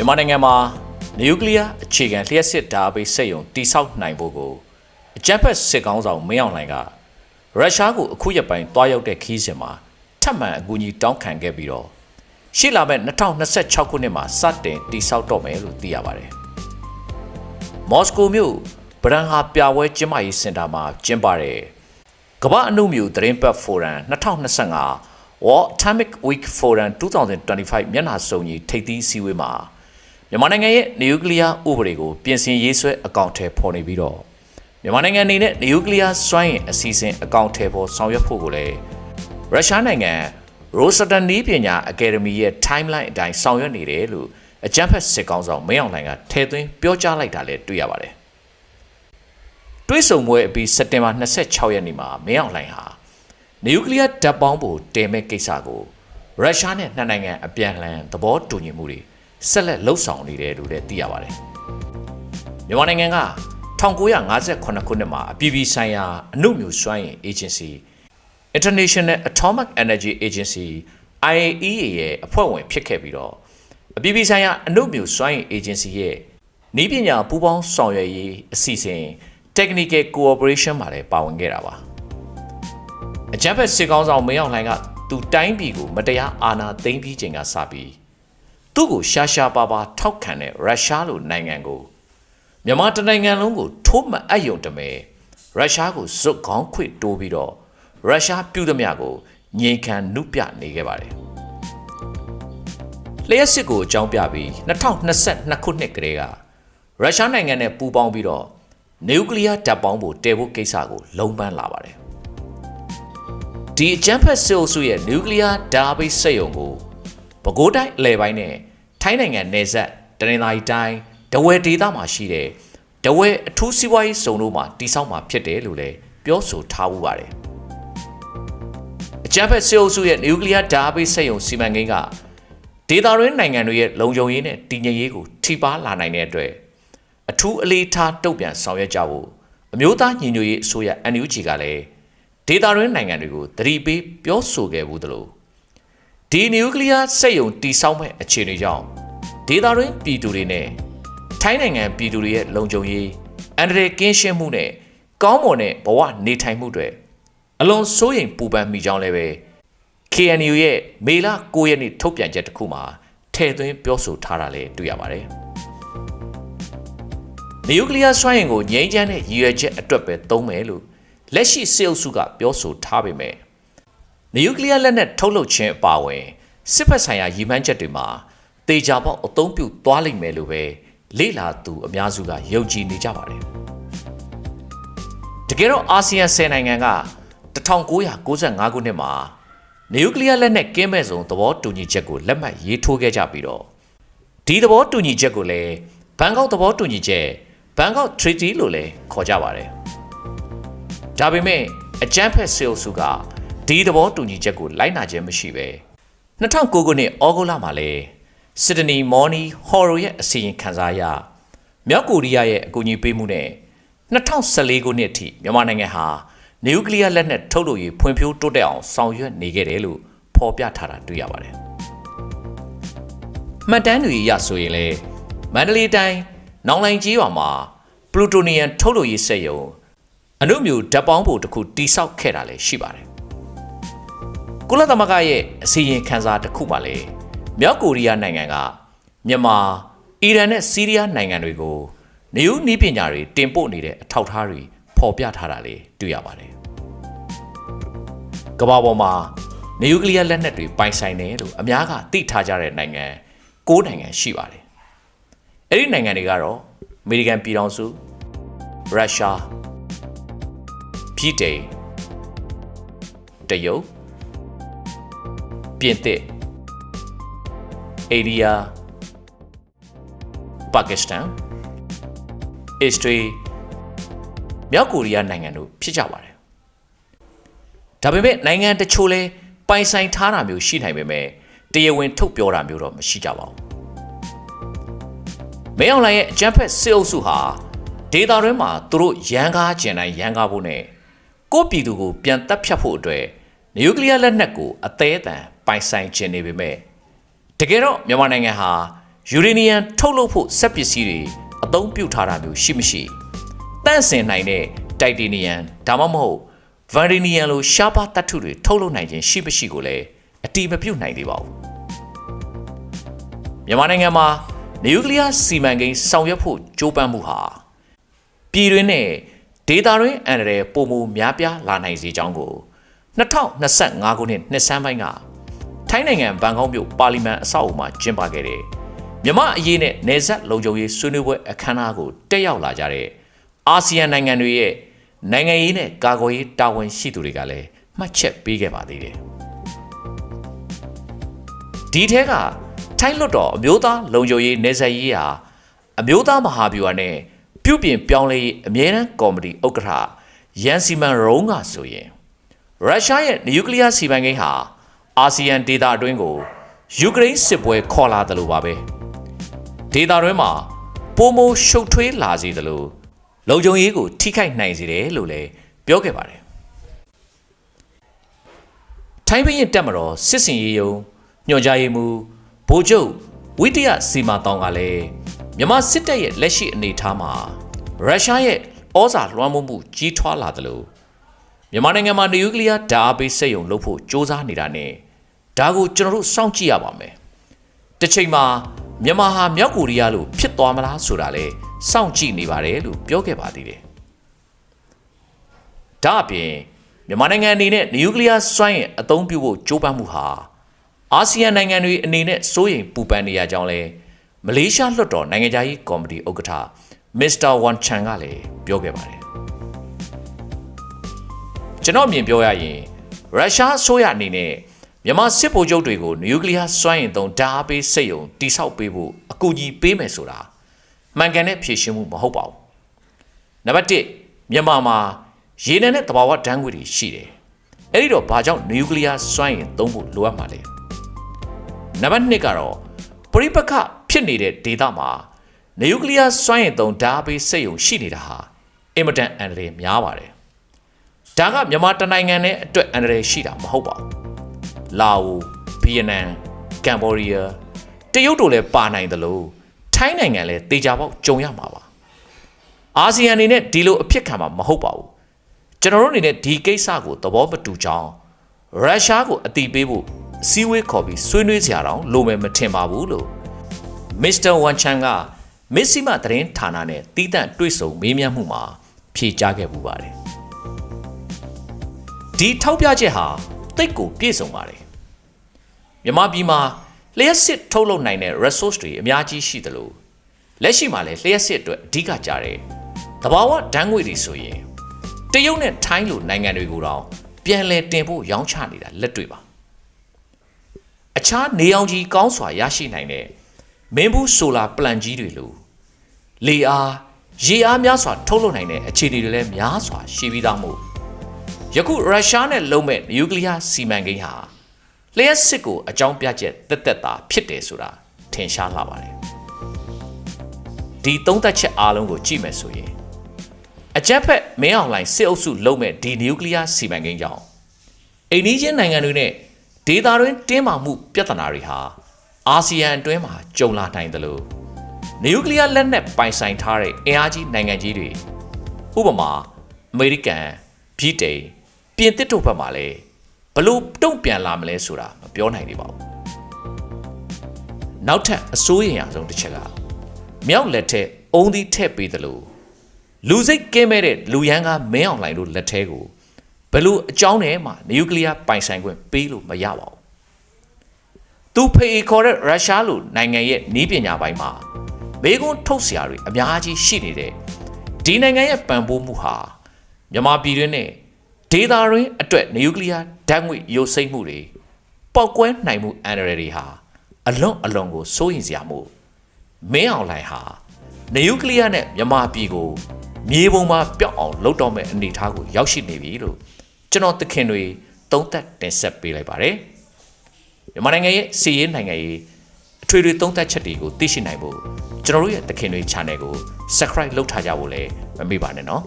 မြန်မာနိုင်ငံမှာနျူကလ িয়ার အခြေခံလျှက်စစ်ဓာတ်ပိတ်စက်ရုံတိစောက်နိုင်ဖို့ကိုအကြမ်းဖက်စစ်ကောင်းဆောင်မင်းအောင်လှိုင်ကရုရှားကိုအခုရက်ပိုင်းတွားရောက်တဲ့ခီးစဉ်မှာထပ်မံအကူအညီတောင်းခံခဲ့ပြီးတော့ရှေ့လာမယ့်2026ခုနှစ်မှာစတင်တိစောက်တော့မယ်လို့သိရပါတယ်။မော်စကိုမြို့ဗရန်ဟာပြပွဲကျင်းပရေးစင်တာမှာကျင်းပတဲ့ကမ္ဘာအနုမြူသတင်းပတ်ဖိုရမ်2025 World Atomic Week Forum 2025မျက်နှာစုံကြီးထိပ်သီးအစည်းအဝေးမှာ မြန်မာနိုင်ငံရဲ့နျူကလ িয়ার ဥပဒေကိုပြင်ဆင်ရေးဆွဲအကောင့်ထဲပေါ်နေပြီးတော့မြန်မာနိုင်ငံအနေနဲ့နျူကလ িয়ার စွမ်းအင်အစီအစဉ်အကောင့်ထဲပေါ်ဆောင်ရွက်ဖို့ကိုလည်းရုရှားနိုင်ငံရိုစတန်နီးပညာအကယ်ဒမီရဲ့ timeline အတိုင်းဆောင်ရွက်နေတယ်လို့အကြံဖက်စစ်ကောင်ဆောင်မင်းအောင်လှိုင်ကထဲသွင်းပြောကြားလိုက်တာလည်းတွေ့ရပါတယ်။တွေးဆုံပွဲအပြီးစက်တင်ဘာ26ရက်နေ့မှာမင်းအောင်လှိုင်ဟာနျူကလ িয়ার ဓာတ်ပေါင်းဖို့တင်မဲ့ကိစ္စကိုရုရှားနဲ့နှစ်နိုင်ငံအပြန်အလှန်သဘောတူညီမှုတွေ ဆက်လက်လှုပ်ဆောင်နေတယ်လို့လည်းသိရပါတယ်။မြန်မာနိုင်ငံက1958ခုနှစ်မှာအပြည်ပြည်ဆိုင်ရာအနုမြူစွမ်းအင် Agency International Atomic Energy Agency IAEA ရဲ့အဖွဲ့ဝင်ဖြစ်ခဲ့ပြီးတော့အပြည်ပြည်ဆိုင်ရာအနုမြူစွမ်းအင် Agency ရဲ့နည်းပညာပူးပေါင်းဆောင်ရွက်ရေးအစီအစဉ် Technical Cooperation မှာလည်းပါဝင်ခဲ့တာပါ။အကြမ်းဖက်စစ်ကောင်ဆောင်မင်းအောင်လှိုင်ကသူတိုင်းပြည်ကိုမတရားအာဏာသိမ်းပြီးချိန်ကစပြီး သူ့ကိုရှားရှားပါးပါးထောက်ခံတဲ့ရုရှားလိုနိုင်ငံကိုမြန်မာတနိုင်ငံလုံးကိုထိုးမအပ်ယုံတမဲရုရှားကိုဇွတ်ခေါင်းခွေတိုးပြီးတော့ရုရှားပြုသမျှကိုငြိမ်ခံနှုတ်ပြနေခဲ့ပါတယ်လျှက်စစ်ကိုအကြောင်းပြပြီး2022ခုနှစ်ကလေးကရုရှားနိုင်ငံနဲ့ပူးပေါင်းပြီးတော့နျူကလ িয়ার ဓာတ်ပေါင်းဖို့တည်ဖို့ကိစ္စကိုလုံးပန်းလာပါတယ်ဒီအကြမ်းဖက်စစ်အုပ်စုရဲ့နျူကလ িয়ার ဓာတ်ပိတ်စက်ရုံကိုပဲခူးတိုင်းအလဲပိုင်းနဲ့ ထိုင်းနိုင်ငံနယ်စပ်တနင်္သာရီတိုင်းဒဝယ်ဒေသမှာရှိတဲ့ဒဝယ်အထူးစီးပွားရေးစုံတို့မှာတိစောက်မှာဖြစ်တယ်လို့လည်းပြောဆိုထားမှုပါတယ်အကြမ်းဖက်စစ်အုပ်စုရဲ့နျူကလ িয়ার ဓာတ်ပိတ်စက်ရုံစီမံကိန်းကဒေသရင်းနိုင်ငံတွေရဲ့လုံခြုံရေးနဲ့တည်ငြိမ်ရေးကိုထိပါလာနိုင်တဲ့အတွက်အထူးအလေးထားတုံ့ပြန်ဆောင်ရွက်ကြဖို့အမျိုးသားညီညွတ်ရေးအစိုးရ NUG ကလည်းဒေသရင်းနိုင်ငံတွေကိုသတိပေးပြောဆိုခဲ့ဘူးသလို ဒီနျူကလ িয়ার စက်ရုံတိစောက်မဲ့အခြေအနေကြောင့်ဒေသရင်းပြည်သူတွေနဲ့ထိုင်းနိုင်ငံပြည်သူတွေရဲ့လုံခြုံရေးအန္တရာယ်ကင်းရှင်းမှုနဲ့ကောင်းမွန်တဲ့ဘဝနေထိုင်မှုတွေအလွန်စိုးရိမ်ပူပန်မိကြောင်းလည်းပဲ KNU ရဲ့မေလ9ရက်နေ့ထုတ်ပြန်ချက်တစ်ခုမှာထည့်သွင်းပြောဆိုထားတာလည်းတွေ့ရပါတယ်။နျူကလ িয়ার စွမ်းအင်ကိုငြိမ်းချမ်းတဲ့ရည်ရွယ်ချက်အတွက်ပဲသုံးမယ်လို့လက်ရှိစစ်အုပ်စုကပြောဆိုထားပေမဲ့ နျူကလ িয়ার လက်နက်ထုတ်လုပ်ခြင်းအပါအဝင်စစ်ဖက်ဆိုင်ရာရည်မှန်းချက်တွေမှာတေချာပေါက်အသုံးပြုသွားလိမ့်မယ်လို့ပဲလေ့လာသူအများစုကယုံကြည်နေကြပါတယ်။တကယ်တော့အာဆီယံ10နိုင်ငံက1995ခုနှစ်မှာနျူကလ িয়ার လက်နက်ကင်းမဲ့ဆုံးသဘောတူညီချက်ကိုလက်မှတ်ရေးထိုးခဲ့ကြပြီးတော့ဒီသဘောတူညီချက်ကိုလည်းဘန်ကောက်သဘောတူညီချက်ဘန်ကောက် Treaty လို့လည်းခေါ်ကြပါတယ်။ဒါပေမဲ့အကြမ်းဖက်စစ်အုပ်စုက ဒီသဘောတူညီချက်ကိုလိုက်နာခြင်းမရှိပဲ2009ခုနှစ်ဩဂုတ်လမှာလဲစစ်ဒနီမော်နီဟော်ရိုရဲ့အစီရင်ခံစာအရမြောက်ကိုရီးယားရဲ့အကူအညီပေးမှုနဲ့2014ခုနှစ်အထိမြန်မာနိုင်ငံဟာနျူကလ িয়ার လက်နက်ထုတ်လုပ်ရေးဖွံ့ဖြိုးတိုးတက်အောင်ဆောင်ရွက်နေခဲ့တယ်လို့ဖော်ပြထားတာတွေ့ရပါတယ်။မှတ်တမ်းတွေအရဆိုရင်လေမန္တလေးတိုင်းနောင်လိုင်ကြီးရွာမှာပလူတိုနီယမ်ထုတ်လုပ်ရေးစက်ရုံအနုမြူဓာတ်ပေါင်းဖို့တစ်ခုတိစောက်ခဲ့တာလည်းရှိပါတယ်။ ကုလသမဂ္ဂရဲ့အစီရင်ခံစာတစ်ခုမှာလည်းမြောက်ကိုရီးယားနိုင်ငံကမြန်မာအီရန်နဲ့ဆီးရီးယားနိုင်ငံတွေကိုနေဦးနီးပညာတွေတင်ပို့နေတဲ့အထောက်အထားတွေဖော်ပြထားတာလေးတွေ့ရပါတယ်။ကမ္ဘာပေါ်မှာနျူကလ িয়ার လက်နက်တွေပိုင်ဆိုင်တယ်လို့အများကသိထားကြတဲ့နိုင်ငံ၉နိုင်ငံရှိပါတယ်။အဲ့ဒီနိုင်ငံတွေကတော့အမေရိကန်ပြည်ထောင်စုရုရှားဗြိတိန်တရုတ် ပြင်သစ်အိန္ဒိယပါကစ္စတန်အစ္စရေးမြောက်ကိုရီးယားနိုင်ငံတို့ဖြစ်ကြပါတယ်။ဒါပေမဲ့နိုင်ငံတချို့လဲပိုင်ဆိုင်ထားတာမျိုးရှိနိုင်ပေမဲ့တရားဝင်ထုတ်ပြောတာမျိုးတော့မရှိကြပါဘူး။မဲအောင်လိုင်ရဲ့အကြမ်းဖက်စစ်အုပ်စုဟာဒေတာတွင်းမှာသူတို့ရန်ကားကျင်တိုင်းရန်ကားဖို့နဲ့ကိုပြည်သူကိုပြန်တပ်ဖြတ်ဖို့အတွက်နျူကလ িয়ার လက်နက်ကိုအသေးအတန် ပိုင်ဆိုင်ခြင်းနေပေမဲ့တကယ်တော့မြန်မာနိုင်ငံဟာယူရေနီယံထုတ်လုပ်ဖို့စက်ပစ္စည်းတွေအသုံးပြုထားတာမျိုးရှိမရှိတန့်စင်နိုင်တဲ့တိုက်တေနီယံဒါမှမဟုတ်ဗန်ရီနီယံလိုရှားပါးတတ်ထုတွေထုတ်လုပ်နိုင်ခြင်းရှိမရှိကိုလည်းအတိမပြုတ်နိုင်သေးပါဘူးမြန်မာနိုင်ငံမှာနျူကလ িয়ার စီမံကိန်းဆောင်ရွက်ဖို့ကြိုးပမ်းမှုဟာပြည်တွင်းနဲ့ဒေတာရင်းအန်ရယ်ပုံမူများပြားလာနိုင်စေကြောင်းကို2025ခုနှစ်နှစ်ဆန်းပိုင်းက ထိုင်းနိုင်ငံဘန်ကောက်မြို့ပါလီမန်အဆောက်အဦမှာကျင်းပခဲ့တဲ့မြမအရေးနဲ့နေဆက်လုံခြုံရေးဆွေးနွေးပွဲအခမ်းအနားကိုတက်ရောက်လာကြတဲ့အာဆီယံနိုင်ငံတွေရဲ့နိုင်ငံရေးနဲ့ကာကွယ်ရေးတာဝန်ရှိသူတွေကလည်းမှတ်ချက်ပေးခဲ့ပါသေးတယ်ဒီထဲကထိုင်းလွတ်တော်အမျိုးသားလုံခြုံရေးနေဆက်ရေးဟာအမျိုးသားမဟာဗျူဟာနဲ့ပြုပြင်ပြောင်းလဲရေးအမြဲတမ်းကော်မတီဥက္ကဋ္ဌယန်စီမန်ရုံးကဆိုရင်ရုရှားရဲ့နျူကလ িয়ার စီမံကိန်းဟာ အာဆီယံဒေသအတွင်းကိုယူကရိန်းစစ်ပွဲခေါ်လာတယ်လို့ပါပဲဒေသတွင်းမှာပိုမိုရှုပ်ထွေးလာစေတယ်လို့လုံခြုံရေးကိုထိခိုက်နိုင်စေတယ်လို့လည်းပြောခဲ့ပါတယ်ထိုင်းဘရင်တက်မတော်စစ်စင်ရေးယုံညွှန်ကြားရေးမှူးဗိုလ်ချုပ်ဝိတယစီမာတောင်ကလည်းမြန်မာစစ်တပ်ရဲ့လက်ရှိအနေအထားမှာရုရှားရဲ့ဩဇာလွှမ်းမိုးမှုကြီးထွားလာတယ်လို့မြန်မာနိုင်ငံမှာနျူကလ িয়ার ဓာတ်အားပေးစက်ရုံလုပ်ဖို့စ조사နေတာနဲ့ ဒါကိုကျွန်တော်တို့စောင့်ကြည့်ရပါမယ်။တစ်ချိန်မှာမြန်မာဟာမြောက်ကိုရီးယားလိုဖြစ်သွားမလားဆိုတာလေစောင့်ကြည့်နေပါတယ်လို့ပြောခဲ့ပါသေးတယ်။ဒါအပြင်မြန်မာနိုင်ငံအနေနဲ့နျူကလ িয়ার စွမ်းအင်အသုံးပြုဖို့ကြိုးပမ်းမှုဟာအာဆီယံနိုင်ငံတွေအနေနဲ့စိုးရိမ်ပူပန်နေရကြောင်းလဲမလေးရှားလွှတ်တော်နိုင်ငံသားရေးကော်မတီဥက္ကဋ္ဌမစ္စတာဝန်ချန်ကလည်းပြောခဲ့ပါတယ်ကျွန်တော်မြင်ပြောရရင်ရုရှားအစိုးရအနေနဲ့ မြန်မာစစ်ဗိုလ်ချုပ်တွေကိုနျူကလ িয়ার စွမ်းအင်သုံးဓာတ်အားပေးစိတ်ယုံတိဆောက်ပေးဖို့အကူအညီပေးမယ်ဆိုတာမှန်ကန်တဲ့ဖြည့်ရှင်းမှုမဟုတ်ပါဘူးနံပါတ်1မြန်မာမှာရေနံနဲ့တဘာဝဓာတ်ငွေတွေရှိတယ်အဲ့ဒီတော့ဘာကြောင့်နျူကလ িয়ার စွမ်းအင်သုံးဖို့လိုအပ်မှာလဲနံပါတ်2ကတော့ပရိပခဖြစ်နေတဲ့ဒေသမှာနျူကလ িয়ার စွမ်းအင်သုံးဓာတ်ပေးစိတ်ယုံရှိနေတာဟာအင်မတန်အန္တရာယ်များပါတယ်ဒါကမြန်မာတနိုင်ငံနဲ့အတွက်အန္တရာယ်ရှိတာမဟုတ်ပါဘူး လာအိုဗီယက်နမ်ကမ်ဘောဒီးယားတရုတ်တို့လည်းပါနိုင်တယ်လို့ထိုင်းနိုင်ငံလည်းတေချာပေါက်ကြုံရမှာပါအာဆီယံအနေနဲ့ဒီလိုအဖြစ်ခံမှာမဟုတ်ပါဘူးကျွန်တော်တို့အနေနဲ့ဒီကိစ္စကိုသဘောမတူကြောင်းရုရှားကိုအတိပေးဖို့စီးဝေးခေါ်ပြီးဆွေးနွေးကြအောင်လိုမယ်မထင်ပါဘူးလို့မစ္စတာဝန်ချန်ကမစ္စည်းမသတင်းဌာနနဲ့တီးတန့်တွေ့ဆုံမေးမြန်းမှုမှာဖြေကြားခဲ့ပူပါတယ်ဒီထောက်ပြချက်ဟာ တိတ်ကိုပြည့်စုံပါတယ်မြမပြည်မှာလျှက်စစ်ထုတ်လုပ်နိုင်တဲ့ resource တွေအများကြီးရှိသလိုလက်ရှိမှာလည်းလျှက်စစ်အတွက်အဓိကကြတဲ့တဘာဝဓာတ်ငွေတွေဆိုရင်တရုတ်နဲ့ထိုင်းလိုနိုင်ငံတွေကိုတော့ပြန်လည်တင်ဖို့ရောင်းချနေတာလက်တွေ့ပါအခြားနေအောင်ကြီးကောင်းစွာရရှိနိုင်တဲ့မင်းဘူးဆိုလာပလန်ကြီးတွေလိုလေအားရေအားများစွာထုတ်လုပ်နိုင်တဲ့အခြေအနေတွေလည်းများစွာရှိပြီးသားမို့ ယခုရုရှားနဲ့လုံမဲ့နျူကလ িয়ার စီမံကိန်းဟာလျှက်စစ်ကိုအကြောင်းပြချက်တက်တက်တာဖြစ်တယ်ဆိုတာထင်ရှားလာပါတယ်ဒီသုံးသက်ချက်အားလုံးကိုကြည့်မယ်ဆိုရင်အကြက်ဖက်မင်းအောင်လှိုင်စစ်အုပ်စုလုံမဲ့ဒီနျူကလ িয়ার စီမံကိန်းကြောင့်အိန္ဒိယနိုင်ငံတွေနဲ့ဒေသတွင်းတင်းမာမှုပြဿနာတွေဟာအာဆီယံအတွင်းမှာကြုံလာနိုင်တယ်လို့နျူကလ িয়ার လက်နက်ပိုင်ဆိုင်ထားတဲ့အင်အားကြီးနိုင်ငံကြီးတွေဥပမာအမေရိကန်ဗြိတိန် ပြင်သစ်တို့ဘက်မှာလည်းဘလို့တုံ့ပြန်လာမလဲဆိုတာမပြောနိုင်သေးပါဘူးနောက်ထပ်အစိုးရရဆုံးတစ်ချက်ကမြောက်လက်ထက်အုံးသီးထည့်ပေးတယ်လို့လူစိတ်ကင်းမဲ့တဲ့လူရန်ကမင်းအောင်လှိုင်တို့လက်ထဲကိုဘလို့အကြောင်းနဲ့မှနျူကလ িয়ার ပိုင်ဆိုင်ခွင့်ပေးလို့မရပါဘူးသူဖေခေါ်တဲ့ရုရှားလိုနိုင်ငံရဲ့နီးပညာပိုင်းမှာမေကွန်းထုတ်စရာတွေအများကြီးရှိနေတဲ့ဒီနိုင်ငံရဲ့ပံ့ပိုးမှုဟာမြန်မာပြည်တွင်းနဲ့ ဒေတာရင်းအတွက်နျူကလ িয়ার ဓာတ်ငွေရုပ်စိတ်မှုတွေပောက်ကွဲနိုင်မှုအန္တရာယ်တွေဟာအလွန်အလွန်ကိုစိုးရိမ်စရာမှုမင်းအောင်လှိုင်ဟာနျူကလ িয়ার နဲ့မြန်မာပြည်ကိုမြေပုံမှာပျောက်အောင်လုပ်တော့မဲ့အနေအထားကိုရောက်ရှိနေပြီလို့ကျွန်တော်သခင်တွေသုံးသပ်တင်ဆက်ပေးလိုက်ပါတယ်မြန်မာနိုင်ငံရဲ့စီးရေးနိုင်ငံရေးအထွေထွေသုံးသပ်ချက်တွေကိုသိရှိနိုင်ဖို့ကျွန်တော်တို့ရဲ့သခင်တွေ channel ကို subscribe လုပ်ထားကြဖို့လည်းမမေ့ပါနဲ့နော်